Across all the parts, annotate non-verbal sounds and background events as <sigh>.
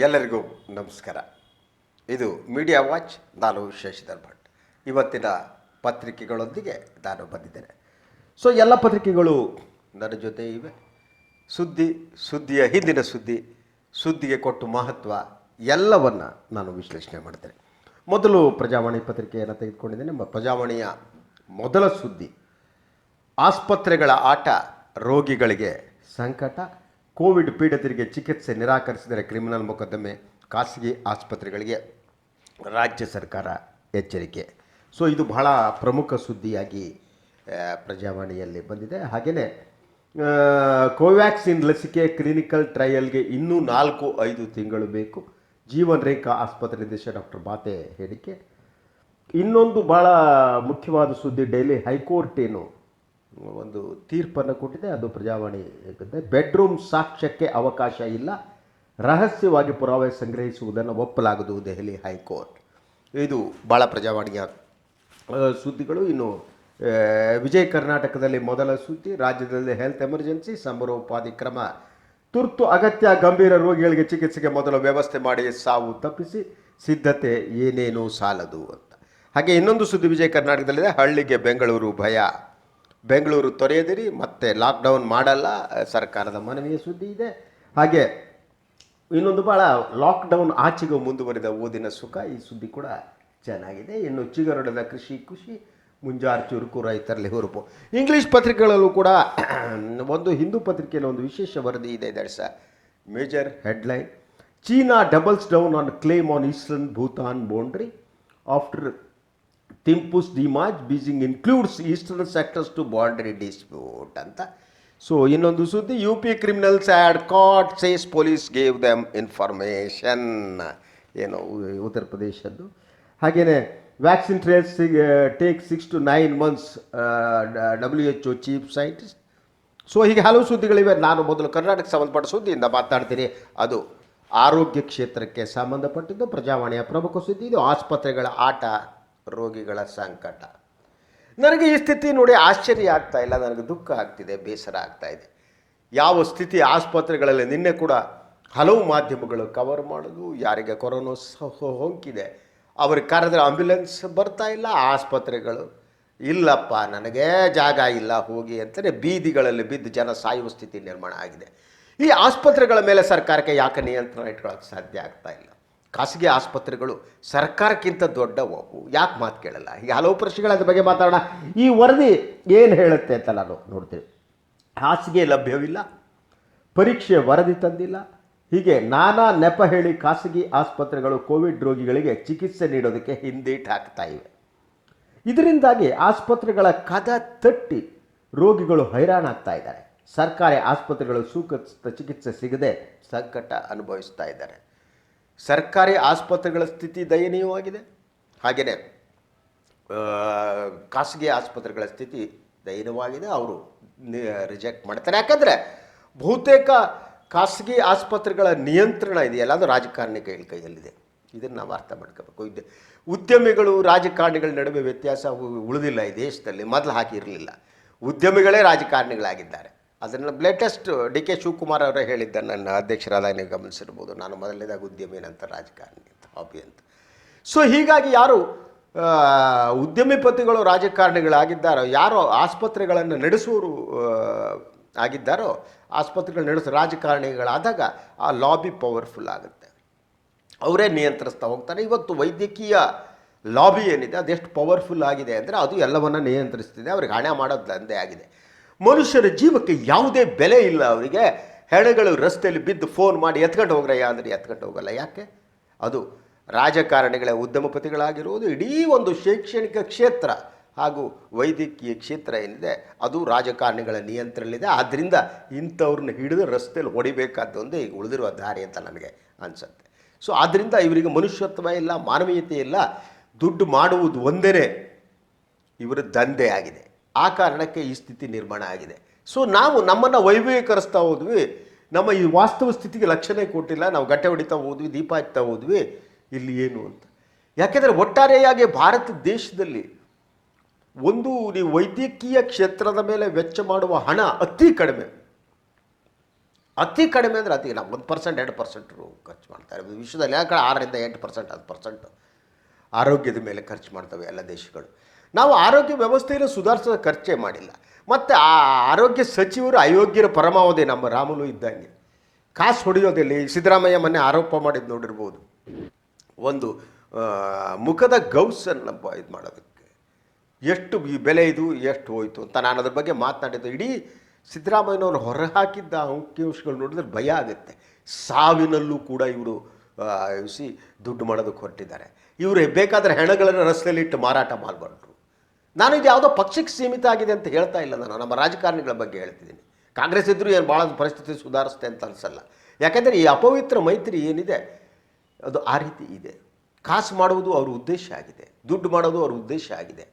ಎಲ್ಲರಿಗೂ ನಮಸ್ಕಾರ. ಇದು ಮೀಡಿಯಾ ವಾಚ್ ನಾನು ಶಶಿಧರ್ ಭಟ್ ಇವತ್ತಿನ ಪತ್ರಿಕೆಗಳೊಂದಿಗೆ ನಾನು ಬಂದಿದ್ದೇನೆ. ಸೊ ಎಲ್ಲ ಪತ್ರಿಕೆಗಳು ನನ್ನ ಜೊತೆ ಇವೆ. ಸುದ್ದಿ, ಸುದ್ದಿಯ, ಹಿಂದಿನ ಸುದ್ದಿ, ಸುದ್ದಿಗೆ ಕೊಟ್ಟು ಮಹತ್ವ, ಎಲ್ಲವನ್ನು ನಾನು ವಿಶ್ಲೇಷಣೆ ಮಾಡ್ತೇನೆ. ಮೊದಲು ಪ್ರಜಾವಾಣಿ ಪತ್ರಿಕೆಯನ್ನು ತೆಗೆದುಕೊಂಡಿದ್ದೇನೆ. ಪ್ರಜಾವಾಣಿಯ ಮೊದಲ ಸುದ್ದಿ, ಆಸ್ಪತ್ರೆಗಳ ಆಟ ರೋಗಿಗಳಿಗೆ ಸಂಕಟ ಕೋವಿಡ್ ಪೀಡಿತರಿಗೆ ಚಿಕಿತ್ಸೆ ನಿರಾಕರಿಸಿದರೆ ಕ್ರಿಮಿನಲ್ ಮೊಕದ್ದಮೆ ಖಾಸಗಿ ಆಸ್ಪತ್ರೆಗಳಿಗೆ. ರಾಜ್ಯ ಸರ್ಕಾರ ಎಚ್ಚರಿಕೆ. ಸೊ ಇದು ಬಹಳ ಪ್ರಮುಖ ಸುದ್ದಿಯಾಗಿ ಪ್ರಜಾವಾಣಿಯಲ್ಲಿ ಬಂದಿದೆ. ಹಾಗೆಯೇ ಕೋವ್ಯಾಕ್ಸಿನ್ ಲಸಿಕೆ ಕ್ಲಿನಿಕಲ್ ಟ್ರಯಲ್ಗೆ ಇನ್ನೂ ನಾಲ್ಕು, ಐದು ತಿಂಗಳು ಬೇಕು. ಜೀವನ್ ರೇಖಾ ಆಸ್ಪತ್ರೆ ನಿರ್ದೇಶಕ ಡಾಕ್ಟರ್ ಬಾತೆ ಹೇಳಿಕೆ. ಇನ್ನೊಂದು ಭಾಳ ಮುಖ್ಯವಾದ ಸುದ್ದಿ, ಡೈಲಿ ಹೈಕೋರ್ಟ್ ಏನು ಒಂದು ತೀರ್ಪನ್ನು ಕೊಟ್ಟಿದೆ, ಅದು ಪ್ರಜಾವಾಣಿ ಬೆಡ್ರೂಮ್ ಸಾಕ್ಷ್ಯಕ್ಕೆ ಅವಕಾಶ ಇಲ್ಲ, ರಹಸ್ಯವಾಗಿ ಪುರಾವೆ ಸಂಗ್ರಹಿಸುವುದನ್ನು ಒಪ್ಪಲಾಗದು ದೆಹಲಿ ಹೈಕೋರ್ಟ್. ಇದು ಭಾಳ ಪ್ರಜಾವಾಣಿಯ ಸುದ್ದಿಗಳು. ಇನ್ನು ವಿಜಯ ಕರ್ನಾಟಕದಲ್ಲಿ ಮೊದಲ ಸುದ್ದಿ, ರಾಜ್ಯದಲ್ಲಿ ಹೆಲ್ತ್ ಎಮರ್ಜೆನ್ಸಿ ಸಮರೋಪಾದಿ ಕ್ರಮ. ತುರ್ತು ಅಗತ್ಯ ಗಂಭೀರ ರೋಗಿಗಳಿಗೆ ಚಿಕಿತ್ಸೆಗೆ ಮೊದಲು ವ್ಯವಸ್ಥೆ ಮಾಡಿ ಸಾವು ತಪ್ಪಿಸಿ, ಸಿದ್ಧತೆ ಏನೇನು ಸಾಲದು ಅಂತ. ಹಾಗೆ ಇನ್ನೊಂದು ಸುದ್ದಿ ವಿಜಯ ಕರ್ನಾಟಕದಲ್ಲಿದೆ, ಹಳ್ಳಿಗೆ ಬೆಂಗಳೂರು ಭಯ. ಬೆಂಗಳೂರು ತೊರೆಯದಿರಿ, ಮತ್ತೆ ಲಾಕ್ಡೌನ್ ಮಾಡಲ್ಲ, ಸರ್ಕಾರದ ಮನವಿಯ ಸುದ್ದಿ ಇದೆ. ಹಾಗೆ ಇನ್ನೊಂದು ಭಾಳ ಲಾಕ್ಡೌನ್ ಆಚೆಗೂ ಮುಂದುವರಿದ ಓದಿನ ಸುಖ, ಈ ಸುದ್ದಿ ಕೂಡ ಚೆನ್ನಾಗಿದೆ. ಇನ್ನು ಚಿಗರೊಡೆದ ಕೃಷಿ ಖುಷಿ ಮುಂಜಾರು ಚುರುಕು ರೈತರಲ್ಲಿ ಹುರುಪು ಇಂಗ್ಲೀಷ್ ಪತ್ರಿಕೆಗಳಲ್ಲೂ ಕೂಡ <clears throat> ಒಂದು ಹಿಂದೂ ಪತ್ರಿಕೆಯಲ್ಲಿ ಒಂದು ವಿಶೇಷ ವರದಿ ಇದೆ, that's major headline China doubles down on claim on eastern Bhutan boundary after Thimphu's demarche Beijing includes eastern sectors to boundary dispute ಅಂತ ಸೊ ಇನ್ನೊಂದು ಸುದ್ದಿ U P criminals add caught says police gave them information ಏನು, ಉತ್ತರ ಪ್ರದೇಶದ್ದು. ಹಾಗೆಯೇ vaccine trace take six to nine months W H O chief scientist so ಹೀಗೆ ಹಲವು ಸುದ್ದಿಗಳಿವೆ. ನಾನು ಮೊದಲು ಕರ್ನಾಟಕ ಸಂಬಂಧಪಟ್ಟ ಸುದ್ದಿಯಿಂದ ಮಾತಾಡ್ತೀನಿ ಅದು ಆರೋಗ್ಯ ಕ್ಷೇತ್ರಕ್ಕೆ ಸಂಬಂಧಪಟ್ಟಿದ್ದು, ಪ್ರಜಾವಾಣಿಯ ಪ್ರಮುಖ ಸುದ್ದಿ. ಇದು ಆಸ್ಪತ್ರೆಗಳ ಆಟ. ರೋಗಿಗಳ ಸಂಕಟ. ನನಗೆ ಈ ಸ್ಥಿತಿ ನೋಡಿ ಆಶ್ಚರ್ಯ ಆಗ್ತಾ ಇಲ್ಲ, ನನಗೆ ದುಃಖ ಆಗ್ತಿದೆ, ಬೇಸರ ಆಗ್ತಾ ಇದೆ. ಯಾವ ಸ್ಥಿತಿ ಆಸ್ಪತ್ರೆಗಳಲ್ಲಿ ನಿನ್ನೆ ಕೂಡ ಹಲವು ಮಾಧ್ಯಮಗಳು ಕವರ್ ಮಾಡೋದು, ಯಾರಿಗೆ ಕೊರೋನಾ ಹೊಂಕಿದೆ ಅವ್ರಿಗೆ ಕರೆದ್ರೆ ಆಂಬ್ಯುಲೆನ್ಸ್ ಬರ್ತಾ ಇಲ್ಲ, ಆಸ್ಪತ್ರೆಗಳು ಇಲ್ಲಪ್ಪ, ನನಗೆ ಜಾಗ ಇಲ್ಲ, ಹೋಗಿ ಅಂತಲೇ ಬೀದಿಗಳಲ್ಲಿ ಬಿದ್ದು ಜನ ಸಾಯುವ ಸ್ಥಿತಿ ನಿರ್ಮಾಣ ಆಗಿದೆ. ಈ ಆಸ್ಪತ್ರೆಗಳ ಮೇಲೆ ಸರ್ಕಾರಕ್ಕೆ ಯಾಕೆ ನಿಯಂತ್ರಣ ಇಟ್ಕೊಳ್ಳೋಕೆ ಸಾಧ್ಯ ಆಗ್ತಾ ಇಲ್ಲ? ಖಾಸಗಿ ಆಸ್ಪತ್ರೆಗಳು ಸರ್ಕಾರಕ್ಕಿಂತ ದೊಡ್ಡವು ಯಾಕೆ ಮಾತು ಕೇಳಲ್ಲ? ಈಗ ಹಲವು ಪ್ರಶ್ನೆಗಳ ಬಗ್ಗೆ ಮಾತಾಡೋಣ. ಈ ವರದಿ ಏನು ಹೇಳುತ್ತೆ ಅಂತ ನಾನು ನೋಡ್ತೀನಿ. ಹಾಸಿಗೆ ಲಭ್ಯವಿಲ್ಲ, ಪರೀಕ್ಷೆ ವರದಿ ತಂದಿಲ್ಲ. ಹೀಗೆ ನಾನಾ ನೆಪ ಹೇಳಿ ಖಾಸಗಿ ಆಸ್ಪತ್ರೆಗಳು ಕೋವಿಡ್ ರೋಗಿಗಳಿಗೆ ಚಿಕಿತ್ಸೆ ನೀಡೋದಕ್ಕೆ ಹಿಂದೀಟ್ ಹಾಕ್ತಾ ಇವೆ. ಇದರಿಂದಾಗಿ ಆಸ್ಪತ್ರೆಗಳ ಕದ ತಟ್ಟಿ ರೋಗಿಗಳು ಹೈರಾಣಾಗ್ತಾ ಇದ್ದಾರೆ. ಸರ್ಕಾರಿ ಆಸ್ಪತ್ರೆಗಳು ಸೂಕ್ತ ಚಿಕಿತ್ಸೆ ಸಿಗದೆ ಸಂಕಟ ಅನುಭವಿಸ್ತಾ ಇದ್ದಾರೆ. ಸರ್ಕಾರಿ ಆಸ್ಪತ್ರೆಗಳ ಸ್ಥಿತಿ ದಯನೀಯವಾಗಿದೆ? ಹಾಗೆಯೇ ಖಾಸಗಿ ಆಸ್ಪತ್ರೆಗಳ ಸ್ಥಿತಿ ದಯನೀಯವಾಗಿದೆ. ಅವರು ರಿಜೆಕ್ಟ್ ಮಾಡ್ತಾರೆ. ಯಾಕಂದರೆ ಬಹುತೇಕ ಖಾಸಗಿ ಆಸ್ಪತ್ರೆಗಳ ನಿಯಂತ್ರಣ ಇದೆಯಲ್ಲ, ಅದು ರಾಜಕಾರಣಿ ಕೈ ಕೈಯಲ್ಲಿದೆ. ಇದನ್ನು ನಾವು ಅರ್ಥ ಮಾಡ್ಕೋಬೇಕು. ಇದು ಉದ್ಯಮಿಗಳು ರಾಜಕಾರಣಿಗಳ ನಡುವೆ ವ್ಯತ್ಯಾಸ ಉಳಿದಿಲ್ಲ ಈ ದೇಶದಲ್ಲಿ. ಮೊದಲು ಹಾಕಿರಲಿಲ್ಲ ಉದ್ಯಮಿಗಳೇ ರಾಜಕಾರಣಿಗಳಾಗಿದ್ದಾರೆ. ಅದನ್ನು ಲೇಟೆಸ್ಟ್ ಡಿ ಕೆ ಶಿವಕುಮಾರ್ ಅವರೇ ಹೇಳಿದ್ದ ನನ್ನ ಅಧ್ಯಕ್ಷರಾದ ನೀವು ಗಮನಿಸಿರ್ಬೋದು. ನಾನು ಮೊದಲನೇದಾಗ ಉದ್ಯಮಿ ನಂತರ ರಾಜಕಾರಣಿ ಅಂತ ಹಾಬಿ ಅಂತ. ಸೊ ಹೀಗಾಗಿ ಯಾರು ಉದ್ಯಮಿಪತಿಗಳು ರಾಜಕಾರಣಿಗಳಾಗಿದ್ದಾರೋ ಯಾರೋ ಆಸ್ಪತ್ರೆಗಳನ್ನು ನಡೆಸೋರು ಆ, ಆಗಿದ್ದಾರೋ ಆಸ್ಪತ್ರೆಗಳು ನಡೆಸೋ ರಾಜಕಾರಣಿಗಳಾದಾಗ ಆ ಲಾಬಿ ಪವರ್ಫುಲ್ ಆಗುತ್ತೆ. ಅವರೇ ನಿಯಂತ್ರಿಸ್ತಾ ಹೋಗ್ತಾರೆ. ಇವತ್ತು ವೈದ್ಯಕೀಯ ಲಾಬಿ ಏನಿದೆ ಅದೆಷ್ಟು ಪವರ್ಫುಲ್ ಆಗಿದೆ ಅಂದರೆ ಅದು ಎಲ್ಲವನ್ನ ನಿಯಂತ್ರಿಸ್ತಿದೆ. ಅವ್ರಿಗೆ ಹಣ ಮಾಡೋದು ದಂಧೆ ಆಗಿದೆ. ಮನುಷ್ಯರ ಜೀವಕ್ಕೆ ಯಾವುದೇ ಬೆಲೆ ಇಲ್ಲ ಅವರಿಗೆ. ಹೆಣಗಳು ರಸ್ತೆಯಲ್ಲಿ ಬಿದ್ದು ಫೋನ್ ಮಾಡಿ ಎತ್ಕೊಂಡು ಹೋಗ್ರಯ್ಯ ಅಂದರೆ ಎತ್ಕೊಂಡು ಹೋಗಲ್ಲ. ಯಾಕೆ? ಅದು ರಾಜಕಾರಣಿಗಳ ಉದ್ಯಮಪತಿಗಳಾಗಿರುವುದು ಇಡೀ ಒಂದು ಶೈಕ್ಷಣಿಕ ಕ್ಷೇತ್ರ ಹಾಗೂ ವೈದ್ಯಕೀಯ ಕ್ಷೇತ್ರ ಏನಿದೆ, ಅದು ರಾಜಕಾರಣಿಗಳ ನಿಯಂತ್ರಣದಲ್ಲಿದೆ ಆದ್ದರಿಂದ ಇಂಥವ್ರನ್ನ ಹಿಡಿದು ರಸ್ತೆಯಲ್ಲಿ ಹೊಡಿಬೇಕಾದ್ದೊಂದು ಈಗ ಉಳಿದಿರುವ ದಾರಿ ಅಂತ ನನಗೆ ಅನಿಸುತ್ತೆ. ಸೊ ಆದ್ದರಿಂದ ಇವರಿಗೆ ಮನುಷ್ಯತ್ವ ಇಲ್ಲ, ಮಾನವೀಯತೆ ಇಲ್ಲ. ದುಡ್ಡು ಮಾಡುವುದು ಒಂದೇ ಇವರ ದಂಧೆ ಆಗಿದೆ ಆ ಕಾರಣಕ್ಕೆ ಈ ಸ್ಥಿತಿ ನಿರ್ಮಾಣ ಆಗಿದೆ. ಸೊ ನಾವು ನಮ್ಮನ್ನು ವೈಭವೀಕರಿಸ್ತಾ ಹೋದ್ವಿ. ನಮ್ಮ ಈ ವಾಸ್ತವ ಸ್ಥಿತಿಗೆ ಲಕ್ಷಣೆ ಕೊಟ್ಟಿಲ್ಲ. ನಾವು ಗಟ್ಟೆ ಹೊಡಿತಾ ಹೋದ್ವಿ, ದೀಪ ಹಚ್ತಾ ಹೋದ್ವಿ. ಇಲ್ಲಿ ಏನು ಅಂತ. ಯಾಕೆಂದರೆ ಒಟ್ಟಾರೆಯಾಗಿ ಭಾರತ ದೇಶದಲ್ಲಿ ಒಂದು ನೀವು ವೈದ್ಯಕೀಯ ಕ್ಷೇತ್ರದ ಮೇಲೆ ವೆಚ್ಚ ಮಾಡುವ ಹಣ ಅತಿ ಕಡಿಮೆ. ಅತಿ ಕಡಿಮೆ ಅಂದರೆ ಅತಿ ಇಲ್ಲ. ಒಂದು ಪರ್ಸೆಂಟ್ ಎರಡು ಪರ್ಸೆಂಟ್ ಖರ್ಚು ಮಾಡ್ತಾರೆ. ವಿಶ್ವದಲ್ಲಿ ಯಾಕೆ ಆರರಿಂದ ಎಂಟು ಪರ್ಸೆಂಟ್ ಹತ್ತು ಪರ್ಸೆಂಟ್ ಆರೋಗ್ಯದ ಮೇಲೆ ಖರ್ಚು ಮಾಡ್ತವೆ ಎಲ್ಲ ದೇಶಗಳು. ನಾವು ಆರೋಗ್ಯ ವ್ಯವಸ್ಥೆಯನ್ನು ಸುಧಾರಿಸೋ ಖರ್ಚೇ ಮಾಡಿಲ್ಲ. ಮತ್ತು ಆ ಆರೋಗ್ಯ ಸಚಿವರು ಅಯೋಗ್ಯರ ಪರಮಾವಧಿ ನಮ್ಮ ರಾಮುಲು ಇದ್ದಂಗೆ. ಕಾಸು ಹೊಡೆಯೋದಿಲ್ಲ ಸಿದ್ದರಾಮಯ್ಯ ಮೊನ್ನೆ ಆರೋಪ ಮಾಡಿದ್ದು ನೋಡಿರ್ಬೋದು. ಒಂದು ಮುಖದ ಗೌಸನ್ನು ಇದು ಮಾಡೋದಕ್ಕೆ. ಎಷ್ಟು ಬೆಲೆ ಇದು, ಎಷ್ಟು ಹೋಯಿತು ಅಂತ ನಾನು ಅದ್ರ ಬಗ್ಗೆ ಮಾತನಾಡಿದ್ದು. ಇಡೀ ಸಿದ್ದರಾಮಯ್ಯನವರು ಹೊರಹಾಕಿದ್ದ ಅಂಕಿಅಂಶಗಳು ನೋಡಿದ್ರೆ ಭಯ ಆಗುತ್ತೆ. ಸಾವಿನಲ್ಲೂ ಕೂಡ ಇವರು ಸಿ, ದುಡ್ಡು ಮಾಡೋದಕ್ಕೆ ಹೊರಟಿದ್ದಾರೆ. ಇವರು ಬೇಕಾದರೆ ಹೆಣಗಳನ್ನು ರಸ್ತೆಯಲ್ಲಿ ಇಟ್ಟು ಮಾರಾಟ ಮಾಡಬಾರ್ದು. ನಾನು ಇದು ಯಾವುದೋ ಪಕ್ಷಕ್ಕೆ ಸೀಮಿತ ಆಗಿದೆ ಅಂತ ಹೇಳ್ತಾ ಇಲ್ಲ ನಾನು. ನಮ್ಮ ರಾಜಕಾರಣಿಗಳ ಬಗ್ಗೆ ಹೇಳ್ತಿದ್ದೀನಿ. ಕಾಂಗ್ರೆಸ್ ಇದ್ದರೂ ಏನು ಭಾಳ ಪರಿಸ್ಥಿತಿ ಸುಧಾರಿಸುತ್ತೆ ಅಂತ ಅನಿಸಲ್ಲ. ಯಾಕೆಂದರೆ ಈ ಅಪವಿತ್ರ ಮೈತ್ರಿ ಏನಿದೆ, ಅದು ಆ ರೀತಿ ಇದೆ. ಕಾಸು ಮಾಡುವುದು ಅವ್ರ ಉದ್ದೇಶ ಆಗಿದೆ. ದುಡ್ಡು ಮಾಡೋದು ಅವ್ರ ಉದ್ದೇಶ ಆಗಿದೆ.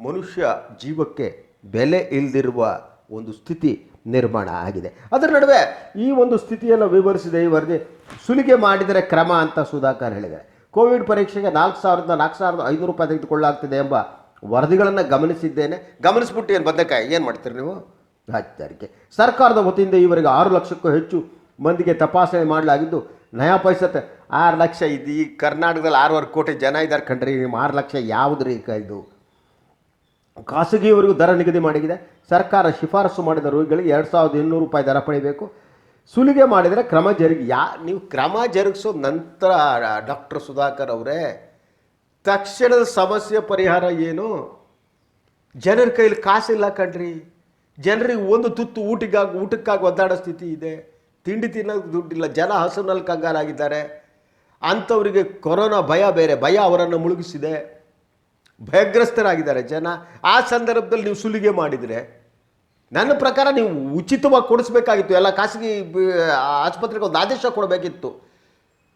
ಮನುಷ್ಯ ಜೀವಕ್ಕೆ ಬೆಲೆ ಇಲ್ಲದಿರುವ ಒಂದು ಸ್ಥಿತಿ ನಿರ್ಮಾಣ ಆಗಿದೆ. ಅದರ ನಡುವೆ ಈ ಒಂದು ಸ್ಥಿತಿಯನ್ನು ವಿವರಿಸಿದೆ ಈ ವರದಿ. ಸುಲಿಗೆ ಮಾಡಿದರೆ ಕ್ರಮ ಅಂತ ಸುಧಾಕರ್ ಹೇಳಿದ್ದಾರೆ. ಕೋವಿಡ್ ಪರೀಕ್ಷೆಗೆ ನಾಲ್ಕು ಸಾವಿರದ ನಾಲ್ಕು ಸಾವಿರದ ಐನೂರು ರೂಪಾಯಿ ತೆಗೆದುಕೊಳ್ಳಲಾಗ್ತಿದೆ ಎಂಬ ವರದಿಗಳನ್ನು ಗಮನಿಸಿದ್ದೇನೆ. ಗಮನಿಸ್ಬಿಟ್ಟು ಏನು ಬದನೆಕಾಯಿ, ಏನು ಮಾಡ್ತೀರಿ ನೀವು? ಹಚ್ಚರಿಕೆ ಸರ್ಕಾರದ ವತಿಯಿಂದ ಈವರೆಗೆ ಆರು ಲಕ್ಷಕ್ಕೂ ಹೆಚ್ಚು ಮಂದಿಗೆ ತಪಾಸಣೆ ಮಾಡಲಾಗಿದ್ದು, ನಯಾ ಪೈಸತೆ ಆರು ಲಕ್ಷ ಇದು ಈ ಕರ್ನಾಟಕದಲ್ಲಿ ಆರೂವರೆ ಕೋಟಿ ಜನ ಇದ್ದಾರೆ ಕಂಡ್ರಿ ನಿಮ್ಮ ಆರು ಲಕ್ಷ ಯಾವುದ್ರಿ ಈಗ ಇದು? ಖಾಸಗಿಯವರಿಗೂ ದರ ನಿಗದಿ ಮಾಡಿದೆ ಸರ್ಕಾರ ಶಿಫಾರಸು ಮಾಡಿದ ರೋಗಿಗಳಿಗೆ ಎರಡು ಸಾವಿರದ ಇನ್ನೂರು ರೂಪಾಯಿ ದರ ಪಡಿಬೇಕು. ಸುಲಿಗೆ ಮಾಡಿದರೆ ಕ್ರಮ ಜರುಗಿ ಯಾ ನೀವು ಕ್ರಮ ಜರುಗಿಸೋ ನಂತರ ಡಾಕ್ಟರ್ ಸುಧಾಕರ್ ಅವರೇ ತಕ್ಷಣದ ಸಮಸ್ಯೆ ಪರಿಹಾರ ಏನು? ಜನರ ಕೈಲಿ ಕಾಸಿಲ್ಲ ಕಣ್ರಿ. ಜನರಿಗೆ ಒಂದು ತುತ್ತು ಊಟಕ್ಕಾಗಿ ಊಟಕ್ಕಾಗಿ ಒದ್ದಾಡೋ ಸ್ಥಿತಿ ಇದೆ. ತಿಂಡಿ ತಿನ್ನೋಕೆ ದುಡ್ಡಿಲ್ಲ, ಜನ ಹಸುನಲ್ಲಿ ಕಂಗಾಲಾಗಿದ್ದಾರೆ ಅಂಥವರಿಗೆ ಕೊರೋನಾ ಭಯ ಬೇರೆ, ಭಯ ಅವರನ್ನು ಮುಳುಗಿಸಿದೆ. ಭಯಗ್ರಸ್ತರಾಗಿದ್ದಾರೆ ಜನ. ಆ ಸಂದರ್ಭದಲ್ಲಿ ನೀವು ಸುಲಿಗೆ ಮಾಡಿದರೆ, ನನ್ನ ಪ್ರಕಾರ ನೀವು ಉಚಿತವಾಗಿ ಕೊಡಿಸ್ಬೇಕಾಗಿತ್ತು. ಎಲ್ಲ ಖಾಸಗಿ ಆಸ್ಪತ್ರೆಗೆ ಒಂದು ಆದೇಶ ಕೊಡಬೇಕಿತ್ತು.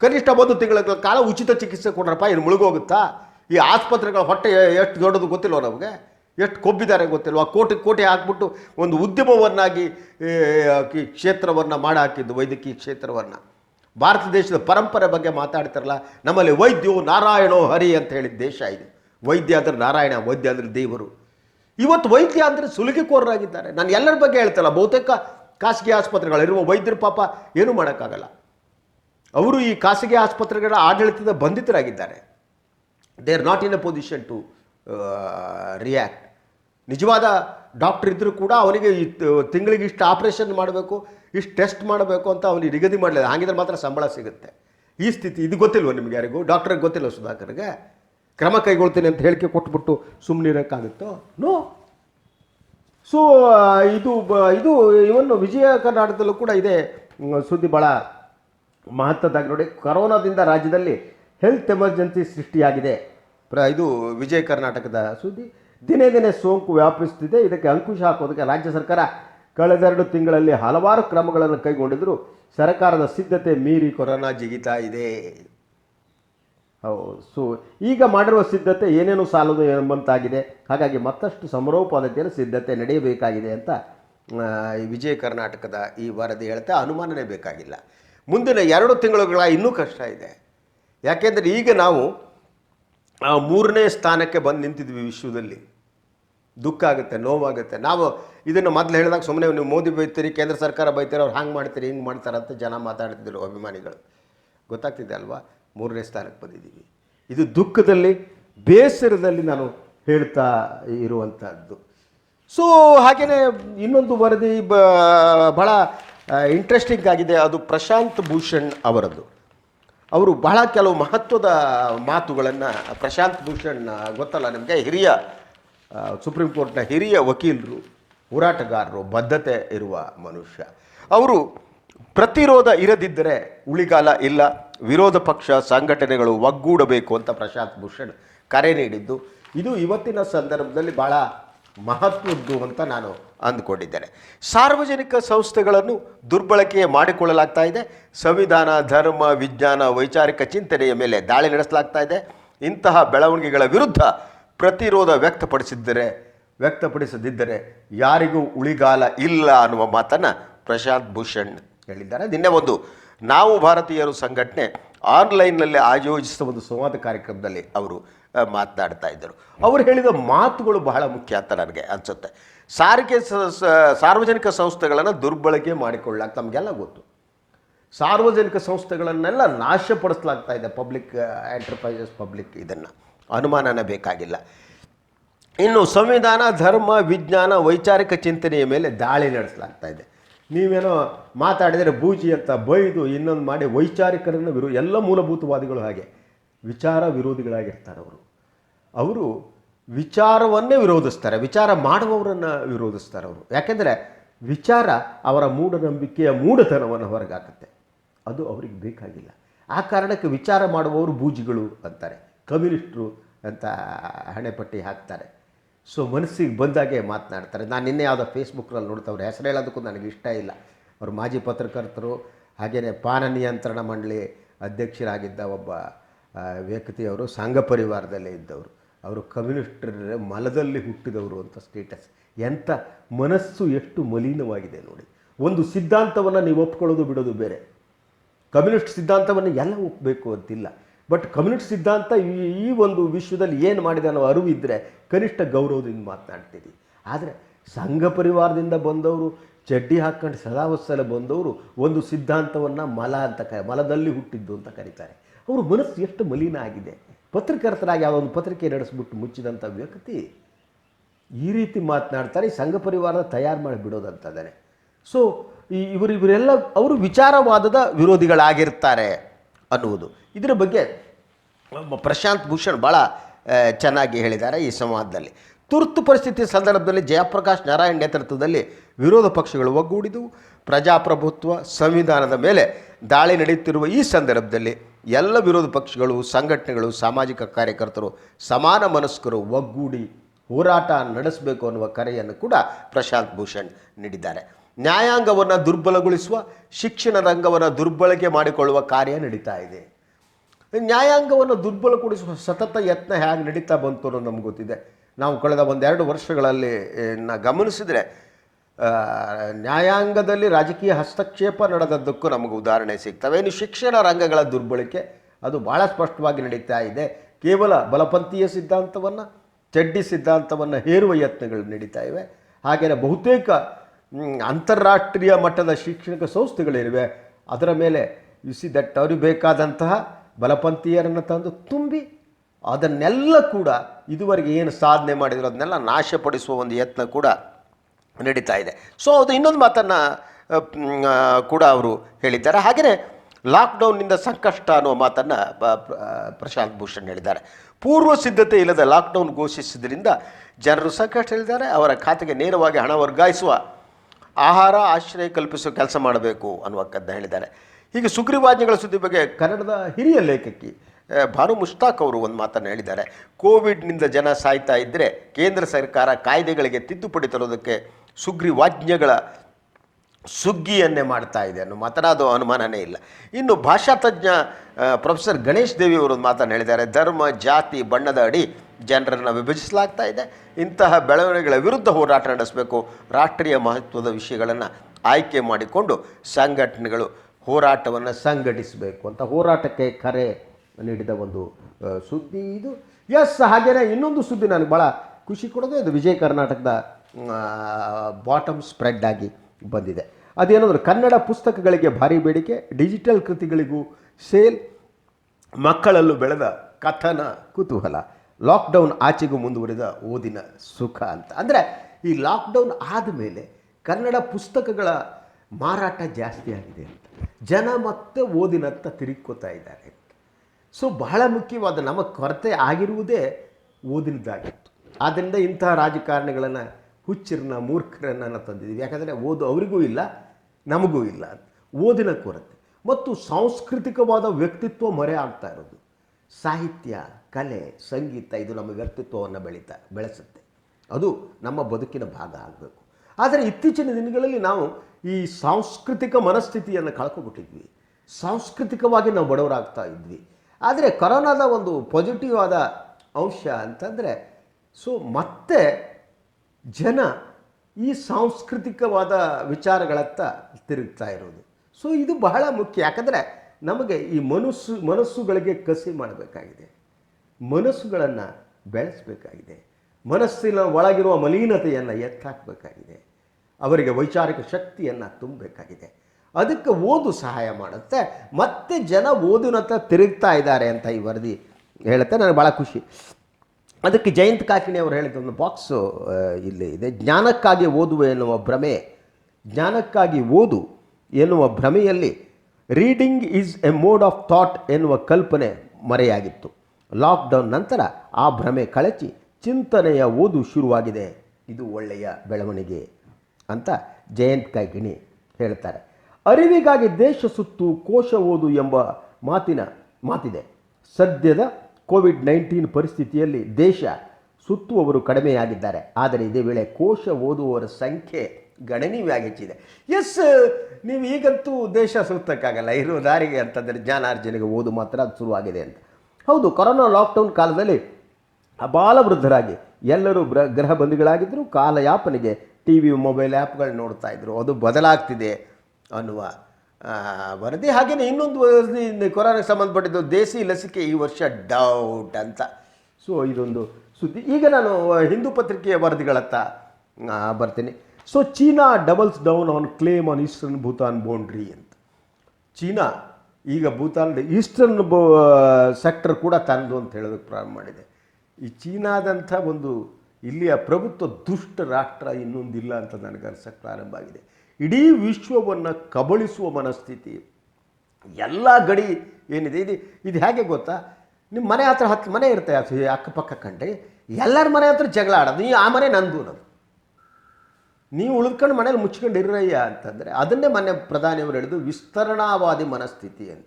ಕನಿಷ್ಠ ಒಂದು ತಿಂಗಳ ಕಾಲ ಉಚಿತ ಚಿಕಿತ್ಸೆ ಕೊಡ್ರಪ್ಪ, ಇನ್ನು ಮುಳುಗೋಗುತ್ತಾ? ಈ ಆಸ್ಪತ್ರೆಗಳ ಹೊಟ್ಟೆ ಎಷ್ಟು ದೊಡ್ಡದು ಗೊತ್ತಿಲ್ವ ನಮಗೆ? ಎಷ್ಟು ಕೊಬ್ಬಿದ್ದಾರೆ ಗೊತ್ತಿಲ್ವ? ಕೋಟಿ ಕೋಟಿ ಹಾಕ್ಬಿಟ್ಟು ಒಂದು ಉದ್ಯಮವನ್ನಾಗಿ ಕ್ಷೇತ್ರವನ್ನು ಮಾಡಿ ಹಾಕಿದ್ದು ವೈದ್ಯಕೀಯ ಕ್ಷೇತ್ರವನ್ನು. ಭಾರತ ದೇಶದ ಪರಂಪರೆ ಬಗ್ಗೆ ಮಾತಾಡ್ತಾರಲ್ಲ, ನಮ್ಮಲ್ಲಿ ವೈದ್ಯೋ ನಾರಾಯಣೋ ಹರಿ ಅಂತ ಹೇಳಿದ ದೇಶ ಇದು. ವೈದ್ಯ ಅಂದರೆ ನಾರಾಯಣ, ವೈದ್ಯ ಅಂದರೆ ದೇವರು. ಇವತ್ತು ವೈದ್ಯ ಅಂದರೆ ಸುಲಿಗೆಕೋರರಾಗಿದ್ದಾರೆ. ನಾನು ಎಲ್ಲರ ಬಗ್ಗೆ ಹೇಳ್ತಲ್ಲ ಬಹುತೇಕ ಖಾಸಗಿ ಆಸ್ಪತ್ರೆಗಳಿರುವ ವೈದ್ಯರು ಪಾಪ ಏನೂ ಮಾಡೋಕ್ಕಾಗಲ್ಲ. ಅವರು ಈ ಖಾಸಗಿ ಆಸ್ಪತ್ರೆಗಳ ಆಡಳಿತದ ಬಂಧಿತರಾಗಿದ್ದಾರೆ. They are not in a position to react ನಿಜವಾದ ಡಾಕ್ಟರ್ ಇದ್ದರೂ ಕೂಡ ಅವನಿಗೆ ತಿಂಗಳಿಗೆ ಇಷ್ಟು ಆಪ್ರೇಷನ್ ಮಾಡಬೇಕು, ಇಷ್ಟು ಟೆಸ್ಟ್ ಮಾಡಬೇಕು ಅಂತ ಅವನಿಗೆ ನಿಗದಿ ಮಾಡಲಿಲ್ಲ. ಹಾಗಿದ್ರೆ ಮಾತ್ರ ಸಂಬಳ ಸಿಗುತ್ತೆ. ಈ ಸ್ಥಿತಿ, ಇದು ಗೊತ್ತಿಲ್ವ ನಿಮ್ಗೆ ಯಾರಿಗೂ? ಡಾಕ್ಟ್ರಿಗೆ ಗೊತ್ತಿಲ್ಲ ಸುಧಾಕರ್ಗೆ? ಕ್ರಮ ಕೈಗೊಳ್ತೀನಿ ಅಂತ ಹೇಳಿಕೆ ಕೊಟ್ಬಿಟ್ಟು ಸುಮ್ಮನಿರೋಕ್ಕಾಗುತ್ತೋ ನೋ ಸೊ ಇದು ಇದು ಇವನ್ನು ವಿಜಯ ಕರ್ನಾಟಕದಲ್ಲೂ ಕೂಡ ಇದೆ, ಸುದ್ದಿ ಭಾಳ ಮಹತ್ವದಾಗಿ ನೋಡಿ ಕೊರೋನಾದಿಂದ ರಾಜ್ಯದಲ್ಲಿ ಹೆಲ್ತ್ ಎಮರ್ಜೆನ್ಸಿ ಸೃಷ್ಟಿಯಾಗಿದೆ. ಪ್ರ ಇದು ವಿಜಯ ಕರ್ನಾಟಕದ ಸುದ್ದಿ. ದಿನೇ ದಿನೇ ಸೋಂಕು ವ್ಯಾಪಿಸುತ್ತಿದೆ ಇದಕ್ಕೆ ಅಂಕುಶ ಹಾಕೋದಕ್ಕೆ ರಾಜ್ಯ ಸರ್ಕಾರ ಕಳೆದೆರಡು ತಿಂಗಳಲ್ಲಿ ಹಲವಾರು ಕ್ರಮಗಳನ್ನು ಕೈಗೊಂಡಿದ್ದರೂ ಸರ್ಕಾರದ ಸಿದ್ಧತೆ ಮೀರಿ ಕೊರೋನಾ ಜಿಗಿತಾ ಇದೆ. ಹೌದು. ಸೊ ಈಗ ಮಾಡಿರುವ ಸಿದ್ಧತೆ ಏನೇನು ಸಾಲದು ಎಂಬಂತಾಗಿದೆ. ಹಾಗಾಗಿ ಮತ್ತಷ್ಟು ಸಮರೋಪಾದತೆಯಲ್ಲಿ ಸಿದ್ಧತೆ ನಡೆಯಬೇಕಾಗಿದೆ ಅಂತ ವಿಜಯ ಕರ್ನಾಟಕದ ಈ ವರದಿ ಹೇಳ್ತಾ ಅನುಮಾನನೇ ಬೇಕಾಗಿಲ್ಲ. ಮುಂದಿನ ಎರಡು ತಿಂಗಳುಗಳ ಇನ್ನೂ ಕಷ್ಟ ಇದೆ. ಯಾಕೆಂದರೆ ಈಗ ನಾವು ಮೂರನೇ ಸ್ಥಾನಕ್ಕೆ ಬಂದು ನಿಂತಿದ್ವಿ ವಿಶ್ವದಲ್ಲಿ. ದುಃಖ ಆಗುತ್ತೆ, ನೋವಾಗುತ್ತೆ. ನಾವು ಇದನ್ನು ಮೊದಲು ಹೇಳಿದಾಗ ಸುಮ್ಮನೆ ನೀವು ಮೋದಿ ಬೈತೀರಿ, ಕೇಂದ್ರ ಸರ್ಕಾರ ಬೈತೀರಿ, ಅವ್ರು ಹಾಂಗೆ ಮಾಡ್ತೀರಿ, ಹಿಂಗೆ ಮಾಡ್ತಾರೆ ಅಂತ ಜನ ಮಾತಾಡ್ತಿದ್ರು ಅಭಿಮಾನಿಗಳು. ಗೊತ್ತಾಗ್ತಿದೆ ಅಲ್ವಾ? ಮೂರನೇ ಸ್ಥಾನಕ್ಕೆ ಬಂದಿದ್ದೀವಿ. ಇದು ದುಃಖದಲ್ಲಿ, ಬೇಸರದಲ್ಲಿ ನಾನು ಹೇಳ್ತಾ ಇರುವಂಥದ್ದು ಸೊ ಹಾಗೆಯೇ ಇನ್ನೊಂದು ವರದಿ ಬ ಭಾಳ ಇಂಟ್ರೆಸ್ಟಿಂಗ್ ಆಗಿದೆ. ಅದು ಪ್ರಶಾಂತ್ ಭೂಷಣ್ ಅವರದ್ದು. ಅವರು ಬಹಳ ಕೆಲವು ಮಹತ್ವದ ಮಾತುಗಳನ್ನು, ಪ್ರಶಾಂತ್ ಭೂಷಣ್ ಗೊತ್ತಲ್ಲ ನಿಮಗೆ? ಹಿರಿಯ ಸುಪ್ರೀಂ ಕೋರ್ಟ್ನ ಹಿರಿಯ ವಕೀಲರು, ಹೋರಾಟಗಾರರು, ಬದ್ಧತೆ ಇರುವ ಮನುಷ್ಯ. ಅವರು ಪ್ರತಿರೋಧ ಇರದಿದ್ದರೆ ಉಳಿಗಾಲ ಇಲ್ಲ. ವಿರೋಧ ಪಕ್ಷ, ಸಂಘಟನೆಗಳು ಒಗ್ಗೂಡಬೇಕು ಅಂತ ಪ್ರಶಾಂತ್ ಭೂಷಣ್ ಕರೆ ನೀಡಿದ್ದು. ಇದು ಇವತ್ತಿನ ಸಂದರ್ಭದಲ್ಲಿ ಭಾಳ ಮಹತ್ವದ್ದು ಅಂತ ನಾನು ಅಂದುಕೊಂಡಿದ್ದೇನೆ. ಸಾರ್ವಜನಿಕ ಸಂಸ್ಥೆಗಳನ್ನು ದುರ್ಬಳಕೆ ಮಾಡಿಕೊಳ್ಳಲಾಗ್ತಾ ಇದೆ. ಸಂವಿಧಾನ, ಧರ್ಮ, ವಿಜ್ಞಾನ, ವೈಚಾರಿಕ ಚಿಂತನೆಯ ಮೇಲೆ ದಾಳಿ ನಡೆಸಲಾಗ್ತಾ ಇದೆ. ಇಂತಹ ಬೆಳವಣಿಗೆಗಳ ವಿರುದ್ಧ ಪ್ರತಿರೋಧ ವ್ಯಕ್ತಪಡಿಸಿದ್ದರೆ, ವ್ಯಕ್ತಪಡಿಸದಿದ್ದರೆ ಯಾರಿಗೂ ಉಳಿಗಾಲ ಇಲ್ಲ ಅನ್ನುವ ಮಾತನ್ನು ಪ್ರಶಾಂತ್ ಭೂಷಣ್ ಹೇಳಿದ್ದಾರೆ. ನಿನ್ನೆ ಒಂದು ನಾವು ಭಾರತೀಯರು ಸಂಘಟನೆ ಆನ್ಲೈನ್ನಲ್ಲಿ ಆಯೋಜಿಸಿದ ಒಂದು ಸಂವಾದ ಕಾರ್ಯಕ್ರಮದಲ್ಲಿ ಅವರು ಮಾತನಾಡ್ತಾ ಇದ್ದರು. ಅವರು ಹೇಳಿದ ಮಾತುಗಳು ಬಹಳ ಮುಖ್ಯ ಅಂತ ನನಗೆ ಅನಿಸುತ್ತೆ. ಸಾರಿಗೆ ಸಾರ್ವಜನಿಕ ಸಂಸ್ಥೆಗಳನ್ನು ದುರ್ಬಳಕೆ ಮಾಡಿಕೊಳ್ಳಕ್ಕೆ ತಮಗೆಲ್ಲ ಗೊತ್ತು. ಸಾರ್ವಜನಿಕ ಸಂಸ್ಥೆಗಳನ್ನೆಲ್ಲ ನಾಶಪಡಿಸಲಾಗ್ತಾ ಇದೆ, ಪಬ್ಲಿಕ್ ಎಂಟರ್ಪ್ರೈಸಸ್ ಪಬ್ಲಿಕ್ ಇದನ್ನು. ಅನುಮಾನನೇ ಬೇಕಾಗಿಲ್ಲ. ಇನ್ನು ಸಂವಿಧಾನ, ಧರ್ಮ, ವಿಜ್ಞಾನ, ವೈಚಾರಿಕ ಚಿಂತನೆಯ ಮೇಲೆ ದಾಳಿ ನಡೆಸಲಾಗ್ತಾ ಇದೆ. ನೀವೇನೋ ಮಾತಾಡಿದರೆ ಬೂಜಿ ಅಂತ ಬೈದು ಇನ್ನೊಂದು ಮಾಡಿ ವೈಚಾರಿಕರನ್ನು ವಿರು ಎಲ್ಲ ಮೂಲಭೂತವಾದಿಗಳು ಹಾಗೆ. ವಿಚಾರ ವಿರೋಧಿಗಳಾಗಿರ್ತಾರೆ ಅವರು. ಅವರು ವಿಚಾರವನ್ನೇ ವಿರೋಧಿಸ್ತಾರೆ, ವಿಚಾರ ಮಾಡುವವರನ್ನು ವಿರೋಧಿಸ್ತಾರೆ ಅವರು. ಯಾಕೆಂದರೆ ವಿಚಾರ ಅವರ ಮೂಢನಂಬಿಕೆಯ ಮೂಢತನವನ್ನು ಹೊರಗಾಕುತ್ತೆ ಅದು ಅವರಿಗೆ ಬೇಕಾಗಿಲ್ಲ. ಆ ಕಾರಣಕ್ಕೆ ವಿಚಾರ ಮಾಡುವವರು ಬೂಜಿಗಳು ಅಂತಾರೆ, ಕಮ್ಯುನಿಸ್ಟ್ರು ಅಂತ ಹಣೆಪಟ್ಟಿ ಹಾಕ್ತಾರೆ. ಸೊ ಮನಸ್ಸಿಗೆ ಬಂದಾಗೆ ಮಾತನಾಡ್ತಾರೆ. ನಾನು ನಿನ್ನೆ ಯಾವುದೋ ಫೇಸ್ಬುಕ್ನಲ್ಲಿ ನೋಡ್ತಾ ಅವ್ರ ಹೆಸರು ಹೇಳೋದಕ್ಕೂ ನನಗೆ ಇಷ್ಟ ಇಲ್ಲ. ಅವರು ಮಾಜಿ ಪತ್ರಕರ್ತರು ಹಾಗೆಯೇ ಪಾನ ನಿಯಂತ್ರಣ ಮಂಡಳಿ ಅಧ್ಯಕ್ಷರಾಗಿದ್ದ ಒಬ್ಬ ವ್ಯಕ್ತಿಯವರು ಸಂಘ ಪರಿವಾರದಲ್ಲೇ ಇದ್ದವರು. ಅವರು ಕಮ್ಯುನಿಸ್ಟರ ಮಲದಲ್ಲಿ ಹುಟ್ಟಿದವರು ಅಂತ ಸ್ಟೇಟಸ್ ಎಂಥ ಮನಸ್ಸು ಎಷ್ಟು ಮಲಿನವಾಗಿದೆ ನೋಡಿ. ಒಂದು ಸಿದ್ಧಾಂತವನ್ನು ನೀವು ಒಪ್ಕೊಳ್ಳೋದು ಬಿಡೋದು ಬೇರೆ. ಕಮ್ಯುನಿಸ್ಟ್ ಸಿದ್ಧಾಂತವನ್ನು ಎಲ್ಲ ಒಪ್ಪಬೇಕು ಅಂತಿಲ್ಲ. ಬಟ್ ಕಮ್ಯುನಿಸ್ಟ್ ಸಿದ್ಧಾಂತ ಈ ಈ ಒಂದು ವಿಶ್ವದಲ್ಲಿ ಏನು ಮಾಡಿದೆ ಅನ್ನೋ ಅರಿವು ಇದ್ದರೆ ಕನಿಷ್ಠ ಗೌರವದಿಂದ ಮಾತನಾಡ್ತೀವಿ ಆದರೆ ಸಂಘ ಪರಿವಾರದಿಂದ ಬಂದವರು, ಚಡ್ಡಿ ಹಾಕ್ಕೊಂಡು ಸದಾವತ್ಸಲ ಬಂದವರು ಒಂದು ಸಿದ್ಧಾಂತವನ್ನು ಮಲ ಅಂತ ಕ, ಮಲದಲ್ಲಿ ಹುಟ್ಟಿದ್ದು ಅಂತ ಕರೀತಾರೆ. ಅವರು ಮನಸ್ಸು ಎಷ್ಟು ಮಲಿನ ಆಗಿದೆ. ಪತ್ರಕರ್ತರಾಗಿ ಯಾವುದೋ ಒಂದು ಪತ್ರಿಕೆ ನಡೆಸ್ಬಿಟ್ಟು ಮುಚ್ಚಿದಂಥ ವ್ಯಕ್ತಿ ಈ ರೀತಿ ಮಾತನಾಡ್ತಾರೆ, ಈ ಸಂಘ ಪರಿವಾರದ ತಯಾರು ಮಾಡಿ ಬಿಡೋದಂತಂದರೆ ಸೊ ಈ ಇವರು ಇವರೆಲ್ಲ ಅವರು ವಿಚಾರವಾದದ ವಿರೋಧಿಗಳಾಗಿರ್ತಾರೆ ಅನ್ನುವುದು. ಇದರ ಬಗ್ಗೆ ಪ್ರಶಾಂತ್ ಭೂಷಣ್ ಭಾಳ ಚೆನ್ನಾಗಿ ಹೇಳಿದ್ದಾರೆ ಈ ಸಂವಾದದಲ್ಲಿ. ತುರ್ತು ಪರಿಸ್ಥಿತಿ ಸಂದರ್ಭದಲ್ಲಿ ಜಯಪ್ರಕಾಶ್ ನಾರಾಯಣ್ ನೇತೃತ್ವದಲ್ಲಿ ವಿರೋಧ ಪಕ್ಷಗಳು ಒಗ್ಗೂಡಿದು ಪ್ರಜಾಪ್ರಭುತ್ವ, ಸಂವಿಧಾನದ ಮೇಲೆ ದಾಳಿ ನಡೆಯುತ್ತಿರುವ ಈ ಸಂದರ್ಭದಲ್ಲಿ ಎಲ್ಲ ವಿರೋಧ ಪಕ್ಷಗಳು, ಸಂಘಟನೆಗಳು, ಸಾಮಾಜಿಕ ಕಾರ್ಯಕರ್ತರು, ಸಮಾನ ಮನಸ್ಕರು ಒಗ್ಗೂಡಿ ಹೋರಾಟ ನಡೆಸಬೇಕು ಅನ್ನುವ ಕರೆಯನ್ನು ಕೂಡ ಪ್ರಶಾಂತ್ ಭೂಷಣ್ ನೀಡಿದ್ದಾರೆ. ನ್ಯಾಯಾಂಗವನ್ನು ದುರ್ಬಲಗೊಳಿಸುವ, ಶಿಕ್ಷಣ ರಂಗವನ್ನು ದುರ್ಬಳಕೆ ಮಾಡಿಕೊಳ್ಳುವ ಕಾರ್ಯ ನಡೀತಾ ಇದೆ. ನ್ಯಾಯಾಂಗವನ್ನು ದುರ್ಬಲಗೊಳಿಸುವ ಸತತ ಯತ್ನ ಹೇಗೆ ನಡೀತಾ ಬಂತು ಅನ್ನೋದು ನಮ್ಗೆ ಗೊತ್ತಿದೆ. ನಾವು ಕಳೆದ ಒಂದೆರಡು ವರ್ಷಗಳಲ್ಲಿ ಗಮನಿಸಿದರೆ ನ್ಯಾಯಾಂಗದಲ್ಲಿ ರಾಜಕೀಯ ಹಸ್ತಕ್ಷೇಪ ನಡೆದದ್ದಕ್ಕೂ ನಮಗೆ ಉದಾಹರಣೆ ಸಿಗ್ತವೆ. ಇನ್ನು ಶಿಕ್ಷಣ ರಂಗಗಳ ದುರ್ಬಳಕೆ, ಅದು ಭಾಳ ಸ್ಪಷ್ಟವಾಗಿ ನಡೀತಾ ಇದೆ. ಕೇವಲ ಬಲಪಂಥೀಯ ಸಿದ್ಧಾಂತವನ್ನು, ಚಡ್ಡಿ ಸಿದ್ಧಾಂತವನ್ನು ಹೇರುವ ಯತ್ನಗಳು ನಡೀತಾ ಇವೆ. ಹಾಗೆಯೇ ಬಹುತೇಕ ಅಂತಾರಾಷ್ಟ್ರೀಯ ಮಟ್ಟದ ಶೈಕ್ಷಣಿಕ ಸಂಸ್ಥೆಗಳಿವೆ ಅದರ ಮೇಲೆ ಸಿ ದಟ್ ಅವ್ರಿಗೆ ಬೇಕಾದಂತಹ ಬಲಪಂಥೀಯರನ್ನು ತಂದು ತುಂಬಿ, ಅದನ್ನೆಲ್ಲ ಕೂಡ ಇದುವರೆಗೆ ಏನು ಸಾಧನೆ ಮಾಡಿದ್ರು, ಅದನ್ನೆಲ್ಲ ನಾಶಪಡಿಸುವ ಒಂದು ಯತ್ನ ಕೂಡ ನಡೀತಾ ಇದೆ. ಸೊ ಅದು ಇನ್ನೊಂದು ಮಾತನ್ನು ಕೂಡ ಅವರು ಹೇಳಿದ್ದಾರೆ. ಹಾಗೆಯೇ ಲಾಕ್ಡೌನ್ನಿಂದ ಸಂಕಷ್ಟ ಅನ್ನುವ ಮಾತನ್ನು ಪ್ರಶಾಂತ್ ಭೂಷಣ್ ಹೇಳಿದ್ದಾರೆ. ಪೂರ್ವ ಸಿದ್ಧತೆ ಇಲ್ಲದ ಲಾಕ್ಡೌನ್ ಘೋಷಿಸಿದ್ರಿಂದ ಜನರು ಸಂಕಷ್ಟ ಹೇಳಿದ್ದಾರೆ ಅವರ ಖಾತೆಗೆ ನೇರವಾಗಿ ಹಣ ವರ್ಗಾಯಿಸುವ, ಆಹಾರ, ಆಶ್ರಯ ಕಲ್ಪಿಸುವ ಕೆಲಸ ಮಾಡಬೇಕು ಅನ್ನುವಕ್ಕದ್ದು ಹೇಳಿದ್ದಾರೆ. ಹೀಗೆ ಸುಗ್ರೀವಾಜ್ಞೆಗಳ ಸುದ್ದಿ ಬಗ್ಗೆ ಕನ್ನಡದ ಹಿರಿಯ ಲೇಖಕಿ ಭಾನು ಮುಷ್ತಾಕ್ ಅವರು ಒಂದು ಮಾತನ್ನು ಹೇಳಿದ್ದಾರೆ. ಕೋವಿಡ್ನಿಂದ ಜನ ಸಾಯ್ತಾ ಇದ್ದರೆ ಕೇಂದ್ರ ಸರ್ಕಾರ ಕಾಯ್ದೆಗಳಿಗೆ ತಿದ್ದುಪಡಿ ತರೋದಕ್ಕೆ ಸುಗ್ರೀವಾಜ್ಞೆಗಳ ಸುಗ್ಗಿಯನ್ನೇ ಮಾಡ್ತಾ ಇದೆ ಅನ್ನೋ ಮಾತನಾಡೋ ಅನುಮಾನನೇ ಇಲ್ಲ. ಇನ್ನು ಭಾಷಾ ತಜ್ಞ ಪ್ರೊಫೆಸರ್ ಗಣೇಶ್ ದೇವಿ ಅವರು ಮಾತನ್ನು ಹೇಳಿದ್ದಾರೆ. ಧರ್ಮ, ಜಾತಿ, ಬಣ್ಣದ ಅಡಿ ಜನರನ್ನು ವಿಭಜಿಸಲಾಗ್ತಾ ಇದೆ. ಇಂತಹ ಬೆಳವಣಿಗೆಗಳ ವಿರುದ್ಧ ಹೋರಾಟ ನಡೆಸಬೇಕು. ರಾಷ್ಟ್ರೀಯ ಮಹತ್ವದ ವಿಷಯಗಳನ್ನು ಆಯ್ಕೆ ಮಾಡಿಕೊಂಡು ಸಂಘಟನೆಗಳು ಹೋರಾಟವನ್ನು ಸಂಘಟಿಸಬೇಕು ಅಂತ ಹೋರಾಟಕ್ಕೆ ಕರೆ ನೀಡಿದ ಒಂದು ಸುದ್ದಿ ಇದು. ಎಸ್ ಹಾಗೆಯೇ ಇನ್ನೊಂದು ಸುದ್ದಿ ನನಗೆ ಭಾಳ ಖುಷಿ ಕೊಡೋದು. ಇದು ವಿಜಯ ಕರ್ನಾಟಕದ ಬಾಟಮ್ ಸ್ಪ್ರೆಡ್ ಆಗಿ ಬಂದಿದೆ. ಅದೇನಂದ್ರೆ ಕನ್ನಡ ಪುಸ್ತಕಗಳಿಗೆ ಭಾರಿ ಬೇಡಿಕೆ ಡಿಜಿಟಲ್ ಕೃತಿಗಳಿಗೂ ಸೇಲ್, ಮಕ್ಕಳಲ್ಲೂ ಬೆಳೆದ ಕಥನ ಕುತೂಹಲ. ಲಾಕ್ಡೌನ್ ಆಚೆಗೂ ಮುಂದುವರಿದ ಓದಿನ ಸುಖ ಅಂತ. ಅಂದರೆ ಈ ಲಾಕ್ಡೌನ್ ಆದಮೇಲೆ ಕನ್ನಡ ಪುಸ್ತಕಗಳ ಮಾರಾಟ ಜಾಸ್ತಿ ಆಗಿದೆ ಅಂತ. ಜನ ಮತ್ತೆ ಓದಿನತ್ತ ತಿರುಗ್ಕೋತಾ ಇದ್ದಾರೆ ಸೊ ಬಹಳ ಮುಖ್ಯವಾದ ನಮ್ಮ ಕೊರತೆ ಆಗಿರುವುದೇ ಓದಿನದ್ದಾಗಿತ್ತು. ಆದ್ದರಿಂದ ಇಂತಹ ರಾಜಕಾರಣಿಗಳನ್ನು ಹುಚ್ಚರನ್ನ, ಮೂರ್ಖರನ್ನ ತಂದಿದ್ದೀವಿ. ಯಾಕಂದರೆ ಓದು ಅವರಿಗೂ ಇಲ್ಲ, ನಮಗೂ ಇಲ್ಲ ಓದಿನ ಕೊರತೆ. ಮತ್ತು ಸಾಂಸ್ಕೃತಿಕವಾದ ವ್ಯಕ್ತಿತ್ವ ಮರೆ ಆಗ್ತಾ ಇರೋದು. ಸಾಹಿತ್ಯ, ಕಲೆ, ಸಂಗೀತ, ಇದು ನಮ್ಮ ವ್ಯಕ್ತಿತ್ವವನ್ನು ಬೆಳೀತಾ, ಬೆಳೆಸುತ್ತೆ. ಅದು ನಮ್ಮ ಬದುಕಿನ ಭಾಗ ಆಗಬೇಕು. ಆದರೆ ಇತ್ತೀಚಿನ ದಿನಗಳಲ್ಲಿ ನಾವು ಈ ಸಾಂಸ್ಕೃತಿಕ ಮನಸ್ಥಿತಿಯನ್ನು ಕಳ್ಕೊಬಿಟ್ಟಿದ್ವಿ. ಸಾಂಸ್ಕೃತಿಕವಾಗಿ ನಾವು ಬಡವರಾಗ್ತಾ ಇದ್ವಿ. ಆದರೆ ಕೊರೋನಾದ ಒಂದು ಪಾಸಿಟಿವ್ ಆದ ಅಂಶ ಅಂತಂದರೆ ಸೊ ಮತ್ತೆ ಜನ ಈ ಸಾಂಸ್ಕೃತಿಕವಾದ ವಿಚಾರಗಳತ್ತ ತಿರುಗ್ತಾ ಇರೋದು. ಸೊ ಇದು ಬಹಳ ಮುಖ್ಯ. ಯಾಕಂದರೆ ನಮಗೆ ಈ ಮನಸ್ಸು, ಮನಸ್ಸುಗಳಿಗೆ ಕಸಿ ಮಾಡಬೇಕಾಗಿದೆ. ಮನಸ್ಸುಗಳನ್ನು ಬೆಳೆಸಬೇಕಾಗಿದೆ. ಮನಸ್ಸಿನ ಒಳಗಿರುವ ಮಲೀನತೆಯನ್ನು ಎತ್ತಾಕಬೇಕಾಗಿದೆ. ಅವರಿಗೆ ವೈಚಾರಿಕ ಶಕ್ತಿಯನ್ನು ತುಂಬಬೇಕಾಗಿದೆ. ಅದಕ್ಕೆ ಓದು ಸಹಾಯ ಮಾಡುತ್ತೆ. ಮತ್ತೆ ಜನ ಓದಿನತ್ತ ತಿರುಗ್ತಾ ಇದ್ದಾರೆ ಅಂತ ಈ ವರದಿ ಹೇಳುತ್ತೆ. ನನಗೆ ಭಾಳ ಖುಷಿ. ಅದಕ್ಕೆ ಜಯಂತ್ ಕಾಕಿಣಿ ಅವರು ಹೇಳಿದ ಒಂದು ಬಾಕ್ಸು ಇಲ್ಲಿ ಇದೆ. ಜ್ಞಾನಕ್ಕಾಗಿ ಓದುವ ಎನ್ನುವ ಭ್ರಮೆ, ಜ್ಞಾನಕ್ಕಾಗಿ ಓದು ಎನ್ನುವ ಭ್ರಮೆಯಲ್ಲಿ reading is a mode of thought ಎನ್ನುವ ಕಲ್ಪನೆ ಮರೆಯಾಗಿತ್ತು. ಲಾಕ್ಡೌನ್ ನಂತರ ಆ ಭ್ರಮೆ ಕಳಚಿ ಚಿಂತನೆಯ ಓದು ಶುರುವಾಗಿದೆ. ಇದು ಒಳ್ಳೆಯ ಬೆಳವಣಿಗೆ ಅಂತ ಜಯಂತ್ ಕಾಯ್ಕಿಣಿ ಹೇಳ್ತಾರೆ. ಅರಿವಿಗಾಗಿ ದೇಶ ಸುತ್ತು ಕೋಶ ಓದು ಎಂಬ ಮಾತಿನ ಮಾತಿದೆ. ಸದ್ಯದ ಕೋವಿಡ್ ನೈನ್ಟೀನ್ ಪರಿಸ್ಥಿತಿಯಲ್ಲಿ ದೇಶ ಸುತ್ತುವವರು ಕಡಿಮೆಯಾಗಿದ್ದಾರೆ. ಆದರೆ ಇದೇ ವೇಳೆ ಕೋಶ ಓದುವವರ ಸಂಖ್ಯೆ ಗಣನೀಯವಾಗಿ ಹೆಚ್ಚಿದೆ. ಎಸ್, ನೀವು ಈಗಂತೂ ದೇಶ ಸುತ್ತಕ್ಕಾಗಲ್ಲ. ಇರುವ ದಾರಿಗೆ ಅಂತಂದರೆ ಜ್ಞಾನಾರ್ಜನೆಗೆ ಓದು ಮಾತ್ರ ಅದು ಶುರುವಾಗಿದೆ ಅಂತ. ಹೌದು, ಕೊರೋನಾ ಲಾಕ್ಡೌನ್ ಕಾಲದಲ್ಲಿ ಅಬಾಲ ವೃದ್ಧರಾಗಿ ಎಲ್ಲರೂ ಬ್ರ ಗೃಹ ಬಂಧುಗಳಾಗಿದ್ದರು ಕಾಲಯಾಪನೆಗೆ ಟಿ ವಿ ಮೊಬೈಲ್ ಆ್ಯಪ್ಗಳು ನೋಡ್ತಾ ಇದ್ರು. ಅದು ಬದಲಾಗ್ತಿದೆ ಅನ್ನುವ ವರದಿ ಹಾಗೆಯೇ ಇನ್ನೊಂದು ವರದಿ ಕೊರೋನಾಗೆ ಸಂಬಂಧಪಟ್ಟಿದ್ದು ದೇಸಿ ಲಸಿಕೆ ಈ ವರ್ಷ ಡೌಟ್ ಅಂತ. ಸೊ ಇದೊಂದು ಸುದ್ದಿ. ಈಗ ನಾನು ಹಿಂದೂ ಪತ್ರಿಕೆಯ ವರದಿಗಳತ್ತ ಬರ್ತೀನಿ. So China doubles down on claim on eastern Bhutan boundary ಅಂತ. ಚೀನಾ, ಈಗ ಭೂತಾನ್ ಈಸ್ಟರ್ನ್ ಬೋ ಸೆಕ್ಟರ್ ಕೂಡ ತನ್ನದು ಅಂತ ಹೇಳೋದಕ್ಕೆ ಪ್ರಾರಂಭ ಮಾಡಿದೆ. ಈ ಚೀನಾದಂಥ ಒಂದು ಇಲ್ಲಿಯ ಪ್ರಭುತ್ವ ದುಷ್ಟ ರಾಷ್ಟ್ರ ಇನ್ನೊಂದಿಲ್ಲ ಅಂತ ನನಗೆ ಪ್ರಾರಂಭ ಆಗಿದೆ. ಇಡೀ ವಿಶ್ವವನ್ನು ಕಬಳಿಸುವ ಮನಸ್ಥಿತಿ. ಎಲ್ಲ ಗಡಿ ಏನಿದೆ? ಇದು ಇದು ಹೇಗೆ ಗೊತ್ತಾ? ನಿಮ್ಮ ಮನೆ ಹತ್ರ ಹತ್ತು ಮನೆ ಇರುತ್ತೆ ಅಕ್ಕಪಕ್ಕ ಕಂಡ್ರೆ ಎಲ್ಲರ ಮನೆ ಹತ್ರ ಜಗಳ ಆಡೋದು. ಈ ಆ ಮನೆ ನಂದು ಅನ್ನೋದು. ನೀವು ಉಳಿದ್ಕೊಂಡು ಮನೇಲಿ ಮುಚ್ಕೊಂಡು ಇರಯ್ಯ ಅಂತಂದರೆ ಅದನ್ನೇ ಮೊನ್ನೆ ಪ್ರಧಾನಿಯವರು ಹೇಳಿದ್ದು ವಿಸ್ತರಣಾವಾದಿ ಮನಸ್ಥಿತಿ ಅಂತ.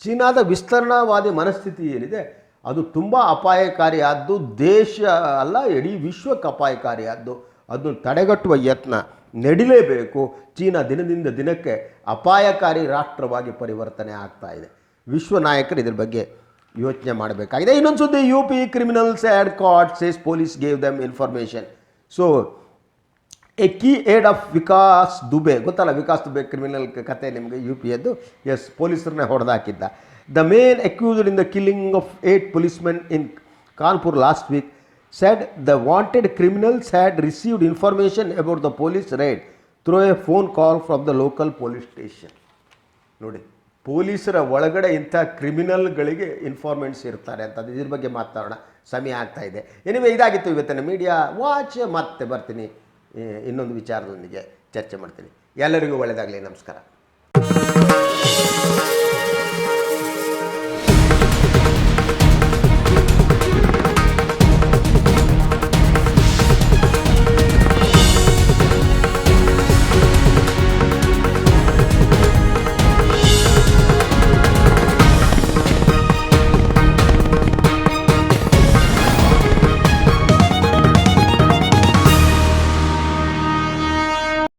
ಚೀನಾದ ವಿಸ್ತರಣಾವಾದಿ ಮನಸ್ಥಿತಿ ಏನಿದೆ? ಅದು ತುಂಬ ಅಪಾಯಕಾರಿಯಾದ್ದು, ದೇಶ ಅಲ್ಲ, ಇಡೀ ವಿಶ್ವಕ್ಕೆ ಅಪಾಯಕಾರಿಯಾದ್ದು. ಅದನ್ನು ತಡೆಗಟ್ಟುವ ಯತ್ನ. ನಡಿಲೇಬೇಕು. ಚೀನಾ ದಿನದಿಂದ ದಿನಕ್ಕೆ ಅಪಾಯಕಾರಿ ರಾಷ್ಟ್ರವಾಗಿ ಪರಿವರ್ತನೆ ಆಗ್ತಾ ಇದೆ. ವಿಶ್ವ ನಾಯಕರು ಇದ್ರ ಬಗ್ಗೆ ಯೋಚನೆ ಮಾಡಬೇಕಾಗಿದೆ. ಇನ್ನೊಂದು ಸುದ್ದಿ U P criminals had caught says police gave them information so a key aide of Vikas Dubey, ಗೊತ್ತಲ್ಲ ವಿಕಾಸ್ ದುಬೆ ಕ್ರಿಮಿನಲ್ ಕತೆ ನಿಮಗೆ ಯು ಪಿ ಎದ್ದು ಎಸ್ ಪೊಲೀಸರನ್ನೇ ಹೊಡೆದಾಕಿದ್ದ. The main accused in the killing of eight policemen in Kanpur last week said the wanted criminals had received information about the police raid through a phone call from the local police station. ನೋಡಿ, ಪೊಲೀಸರ ಒಳಗಡೆ ಇಂಥ ಕ್ರಿಮಿನಲ್ಗಳಿಗೆ informants ಇರ್ತಾರೆ ಅಂತ ಇದ್ರ ಬಗ್ಗೆ ಮಾತಾಡೋಣ. ಸಮಯ ಆಗ್ತಾ ಇದೆ. ಎನಿವೆ ಇದಾಗಿತ್ತು ಇವತ್ತಿನ ಮೀಡಿಯಾ ವಾಚ್ ಮತ್ತೆ ಬರ್ತೀನಿ. ಇನ್ನೊಂದು ವಿಚಾರದೊಂದಿಗೆ ಚರ್ಚೆ ಮಾಡ್ತೀನಿ. ಎಲ್ಲರಿಗೂ ಒಳ್ಳೆಯದಾಗಲಿ ನಮಸ್ಕಾರ.